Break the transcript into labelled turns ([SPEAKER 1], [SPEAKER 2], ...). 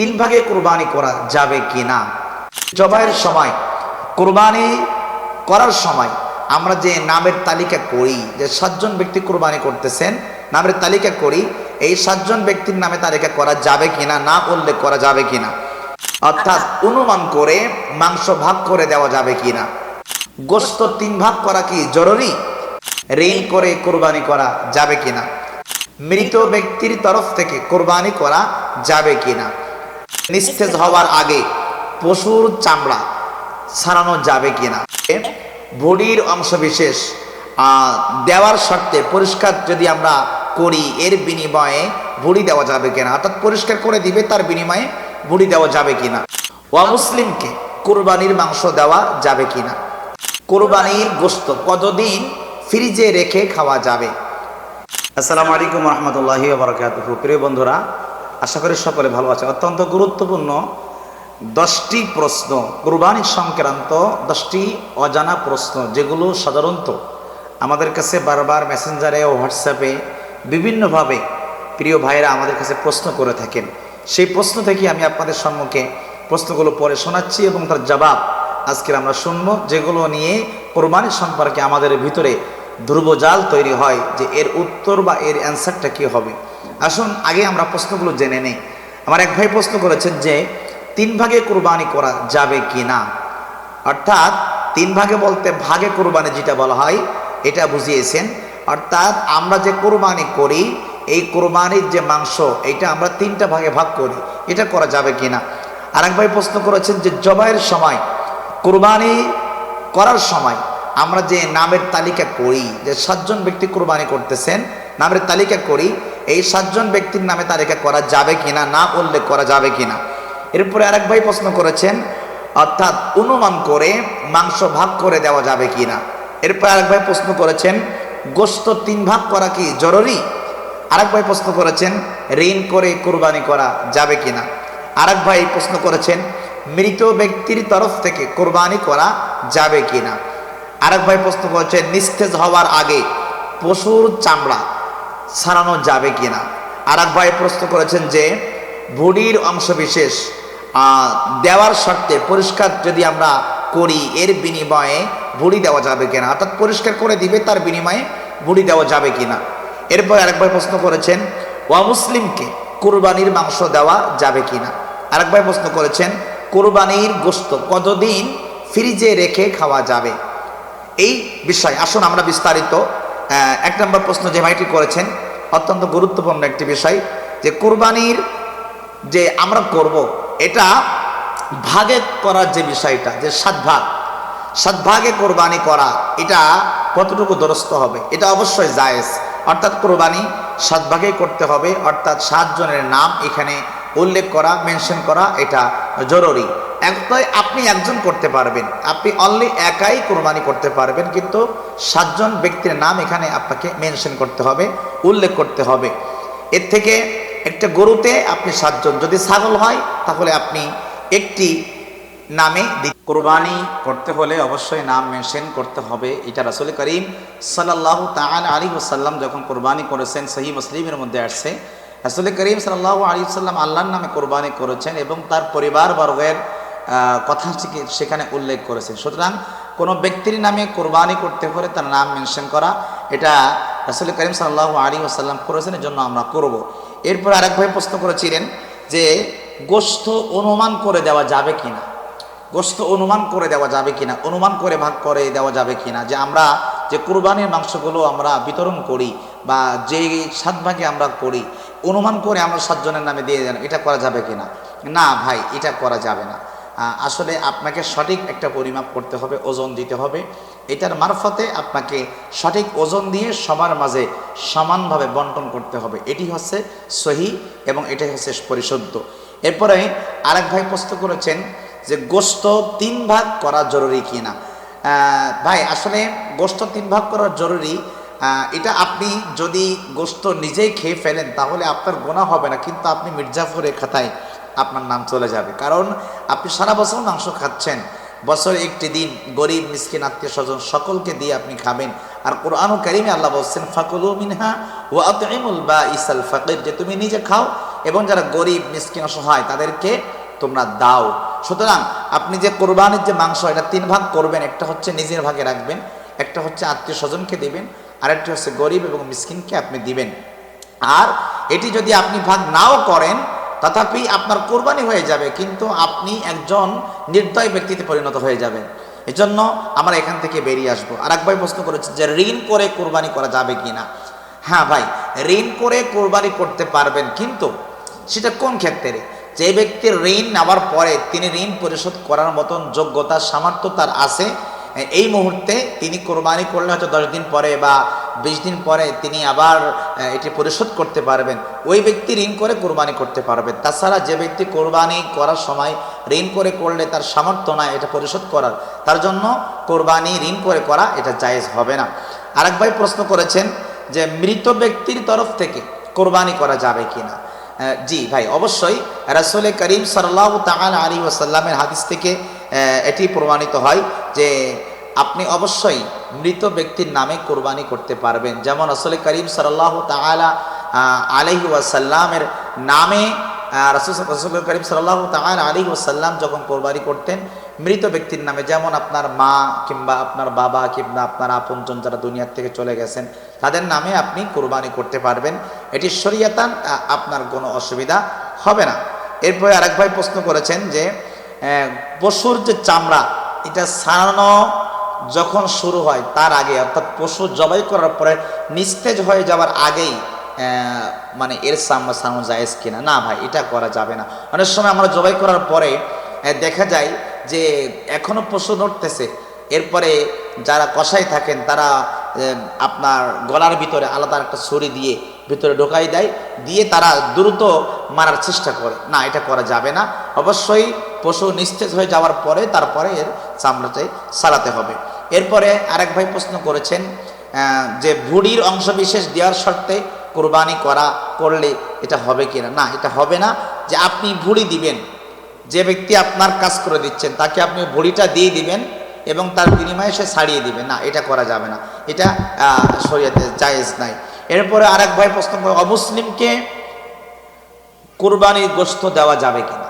[SPEAKER 1] তিন ভাগে কোরবানি করা যাবে কি না জবাইয়ের সময়, কোরবানি করার সময় আমরা যে নামের তালিকা করি, যে সাতজন ব্যক্তি কোরবানি করতেছেন, নামের তালিকা করি, এই সাতজন ব্যক্তির নামে তালিকা করা যাবে কিনা, না উল্লেখ করা যাবে কিনা? অর্থাৎ অনুমান করে মাংস ভাগ করে দেওয়া যাবে কিনা? গোস্ত তিন ভাগ করা কি জরুরি? ঋণ করে কোরবানি করা যাবে কিনা? মৃত ব্যক্তির তরফ থেকে কোরবানি করা যাবে কিনা? নিস্তেজ হওয়ার আগে পশুর চামড়া ছাড়ানো যাবে কিনা? বডির অংশ বিশেষ দেওয়ার শর্তে পরিষ্কার যদি আমরা করি, এর বিনিময়ে বুড়ি দেওয়া যাবে কিনা? অর্থাৎ পরিষ্কার করে দিবে, তার বিনিময়ে বুড়ি দেওয়া যাবে কিনা? অমুসলিমকে কোরবানির মাংস দেওয়া যাবে কিনা? কোরবানির গোস্ত কতদিন ফ্রিজে রেখে খাওয়া যাবে? আসসালামু আলাইকুম রহমতুল্লাহি বারকাতুহ। প্রিয় বন্ধুরা আশা করি সকলে ভালো আছে। অত্যন্ত গুরুত্বপূর্ণ দশটি প্রশ্ন কোরবানি সংক্রান্ত দশটি অজানা প্রশ্ন, যেগুলো সাধারণত আমাদের কাছে বারবার মেসেঞ্জারে ও হোয়াটসঅ্যাপে বিভিন্নভাবে প্রিয় ভাইরা আমাদের কাছে প্রশ্ন করে থাকেন। সেই প্রশ্ন থেকে আমি আপনাদের সম্মুখে প্রশ্নগুলো পরে শোনাচ্ছি এবং তার জবাব আজকের আমরা শুনব, যেগুলো নিয়ে কোরবানি সম্পর্কে আমাদের ভিতরে ধ্রুবজাল তৈরি হয় যে এর উত্তর বা এর অ্যান্সারটা কী হবে। আসুন, আগে আমরা প্রশ্নগুলো জেনে নেই। আমার এক ভাই প্রশ্ন করেছেন যে, তিন ভাগে কোরবানি করা যাবে কি না? অর্থাৎ, তিন ভাগে বলতে ভাগে কোরবানি যেটা বলা হয়, এটা বুঝিয়েছেন। অর্থাৎ, আমরা যে কোরবানি করি, এই কোরবানির যে মাংস, এটা আমরা তিনটা ভাগে ভাগ করি, এটা করা যাবে কি না? আরেক ভাই প্রশ্ন করেছেন যে, জবাইয়ের সময়, কোরবানি করার সময় আমরা যে নামের তালিকা করি, যে সাতজন ব্যক্তি কোরবানি করতেছেন, নামের তালিকা করি, এই সাতজন ব্যক্তির নামে তালিকা করা যাবে কিনা, না উল্লেখ করা যাবে কিনা? এরপরে আরেক ভাই প্রশ্ন করেছেন, অর্থাৎ অনুমান করে মাংস ভাগ করে দেওয়া যাবে কিনা? এরপর আরেক ভাই প্রশ্ন করেছেন, গোস্ত তিন ভাগ করা কি জরুরি? আরেক ভাই প্রশ্ন করেছেন, ঋণ করে কোরবানি করা যাবে কিনা? আরেক ভাই প্রশ্ন করেছেন, মৃত ব্যক্তির তরফ থেকে কোরবানি করা যাবে কিনা? আরেক ভাই প্রশ্ন করেছেন নিস্তেজ হওয়ার আগে পশুর চামড়া ছাড়ানো যাবে কিনা? আরেক ভাই প্রশ্ন করেছেন যে, বডির অংশ বিশেষ দেওয়ার শর্তে পরিষ্কার যদি আমরা করি, এর বিনিময়ে বুড়ি দেওয়া যাবে কিনা? অর্থাৎ পরিষ্কার করে দিবে, তার বিনিময়ে বুড়ি দেওয়া যাবে কিনা? এরপর আরেকবার প্রশ্ন করেছেন অমুসলিমকে কোরবানির মাংস দেওয়া যাবে কিনা? আরেকবার প্রশ্ন করেছেন, কোরবানির গোস্ত কতদিন ফ্রিজে রেখে খাওয়া যাবে? এই বিষয়, আসুন আমরা বিস্তারিত এক নম্বর প্রশ্ন যে ভাইটি করেছেন, অত্যন্ত গুরুত্বপূর্ণ একটি বিষয়, যে কোরবানির যে আমরা করব, এটা ভাগে করার যে বিষয়টা, যে সাত ভাগ, সাত ভাগে কোরবানি করা, এটা কতটুকু দরস্ত হবে? এটা অবশ্যই জায়েজ। অর্থাৎ কোরবানি সাত ভাগেই করতে হবে, অর্থাৎ সাতজনের নাম এখানে উল্লেখ করা, মেনশন করা, এটা জরুরি। একটাই আপনি একজন করতে পারবেন। আপনি অনলি একাই কোরবানি করতে পারবেন, কিন্তু সাতজন ব্যক্তির নাম এখানে আপনাকে মেনশন করতে হবে, উল্লেখ করতে হবে। এর থেকে একটা গরুতে আপনি সাতজন, যদি ছাগল হয়, তাহলে আপনি একটি নামে কোরবানি করতে হলে অবশ্যই নাম মেনশন করতে হবে। এটা রাসুল করিম সাল্লাহ তাল আলী ওসাল্লাম যখন কোরবানি করেছেন সহি মুসলিমের মধ্যে আসছে। রাসুল করিম সাল্লাহ আলী সাল্লাম আল্লাহর নামে কোরবানি করেছেন এবং তার পরিবার বর্গের কথা সেখানে উল্লেখ করেছেন। সুতরাং কোনো ব্যক্তির নামে কোরবানি করতে হলে তার নাম মেনশন করা, এটা রাসুল করিম সাল্লাহ আলী ওসাল্লাম করেছেন এর জন্য আমরা করব। এরপর আরেক ভাই প্রশ্ন করেছিলেন যে গোস্ত অনুমান করে দেওয়া যাবে কিনা? গোস্ত অনুমান করে দেওয়া যাবে কিনা? অনুমান করে ভাগ করে দেওয়া যাবে কিনা? যে আমরা যে কোরবানির মাংসগুলো আমরা বিতরণ করি বা যে সাত ভাগে আমরা করি, অনুমান করে আমরা সাতজনের নামে দিয়ে দেন, এটা করা যাবে কিনা? না ভাই, এটা করা যাবে না। আসলে আপনাকে সঠিক একটা পরিমাপ করতে হবে, ওজন দিতে হবে। এটার মারফতে আপনাকে সঠিক ওজন দিয়ে সবার মাঝে সমানভাবে বন্টন করতে হবে। এটি হচ্ছে সহি এবং এটাই হচ্ছে পরিশুদ্ধ। এরপরে আরেক ভাই প্রশ্ন করেছেন যে গোস্ত তিন ভাগ করা জরুরি কি না ভাই, আসলে গোস্ত তিন ভাগ করা জরুরি। এটা আপনি যদি গোস্ত নিজেই খেয়ে ফেলেন তাহলে আপনার গোনা হবে না, কিন্তু আপনি মির্জাফরের খাতায় আপনার নাম চলে যাবে। কারণ আপনি সারা বছর মাংস খাচ্ছেন, বছরে একটি দিন গরিব, মিসকিন, আত্মীয় স্বজন সকলকে দিয়ে আপনি খাবেন। আর কোরআন কারিমে আল্লাহ বলছেন, ফাকুলু মিনহা ও আতমুল বা ইসাল ফাকির যে তুমি নিজে খাও এবং যারা গরিব, মিসকিন, অসহায়, তাদেরকে তোমরা দাও। সুতরাং আপনি যে কোরবানির যে মাংস, এটা তিন ভাগ করবেন, একটা হচ্ছে নিজের ভাগে রাখবেন, একটা হচ্ছে আত্মীয় স্বজনকে দিবেন, আরেকটি হচ্ছে গরিব এবং মিসকিনকে আপনি দিবেন। আর এটি যদি আপনি ভাগ নাও করেন তথাপি আপনার কোরবানি হয়ে যাবে, কিন্তু আপনি একজন নির্দয় ব্যক্তিতে পরিণত হয়ে যাবেন। এজন্য আমরা এখান থেকে বেরিয়ে আসব। আর এক ভাই প্রশ্ন করেছে যে, ঋণ করে কোরবানি করা যাবে কি না হ্যাঁ ভাই, ঋণ করে কোরবানি করতে পারবেন, কিন্তু সেটা কোন ক্ষেত্রে? যে ব্যক্তির ঋণ নেওয়ার পরে তিনি ঋণ পরিশোধ করার মতন যোগ্যতা, সামর্থ্য তার আছে এই মুহূর্তে তিনি কোরবানি করলে হয়তো দশ দিন পরে বা বিশ দিন পরে তিনি আবার এটি পরিশোধ করতে পারবেন। ওই ব্যক্তি ঋণ করে কোরবানি করতে পারবেন তাছাড়া যে ব্যক্তি কোরবানি করার সময় ঋণ করে করলে তার সামর্থ্য নাই এটা পরিশোধ করার। তার জন্য কোরবানি ঋণ করে করা এটা জায়েজ হবে না। আরেক ভাই প্রশ্ন করেছেন যে মৃত ব্যক্তির তরফ থেকে কোরবানি করা যাবে কিনা? আহ, জি ভাই অবশ্যই। রাসুল করিম সাল্লাহ তাল আলী ওসাল্লামের হাদিস থেকে এটি প্রমাণিত হয় যে আপনি অবশ্যই মৃত ব্যক্তির নামে কোরবানি করতে পারবেন। যেমন আসলে করিম সাল্লাহ তালা আলহি ওয়াসাল্লামের নামে রসুল করিম সাল্লাহ তাল আলী ওসাল্লাম যখন কোরবানি করতেন, মৃত ব্যক্তির নামে, যেমন আপনার মা কিংবা আপনার বাবা কিংবা আপনার আপনজন যারা দুনিয়ার থেকে চলে গেছেন, তাদের নামে আপনি কোরবানি করতে পারবেন। এটি শরিয়াতান আপনার কোনো অসুবিধা হবে না। এরপরে আরেক ভাই প্রশ্ন করেছেন যে পশুর যে চামড়া, এটা ছাড়ানো যখন শুরু হয় তার আগে, অর্থাৎ পশু জবাই করার পরে নিস্তেজ হয়ে যাওয়ার আগেই মানে এর চামড়া ছাড়ানো জায়েজ কিনা? না ভাই, এটা করা যাবে না। অনেক সময় আমরা জবাই করার পরে দেখা যায় যে এখনও পশু নড়তেছে। এরপরে যারা কষাই থাকেন, তারা আপনার গলার ভিতরে আলাদা একটা ছুরি দিয়ে ভিতরে ঢোকাই দেয়, দিয়ে তারা দ্রুত মারার চেষ্টা করে। না, এটা করা যাবে না। অবশ্যই পশু নিস্তেজ হয়ে যাওয়ার পরে তারপরে এর চামড়াটাই সারাতে হবে। এরপরে আরেক ভাই প্রশ্ন করেছেন যে ভুড়ির অংশ বিশেষ দেওয়ার শর্তে কোরবানি করা, করলে এটা হবে কিনা না? এটা হবে না। যে আপনি ভুড়ি দিবেন, যে ব্যক্তি আপনার কাজ করে দিচ্ছেন, তাকে আপনি ভুড়িটা দিয়ে দিবেন এবং তার বিনিময়ে সে ছাড়িয়ে দিবে। না, এটা করা যাবে না। এটা শরীয়তে জায়েজ নাই। এরপরে আরেক ভাই প্রশ্ন করে, অমুসলিমকে কোরবানির গোস্ত দেওয়া যাবে কিনা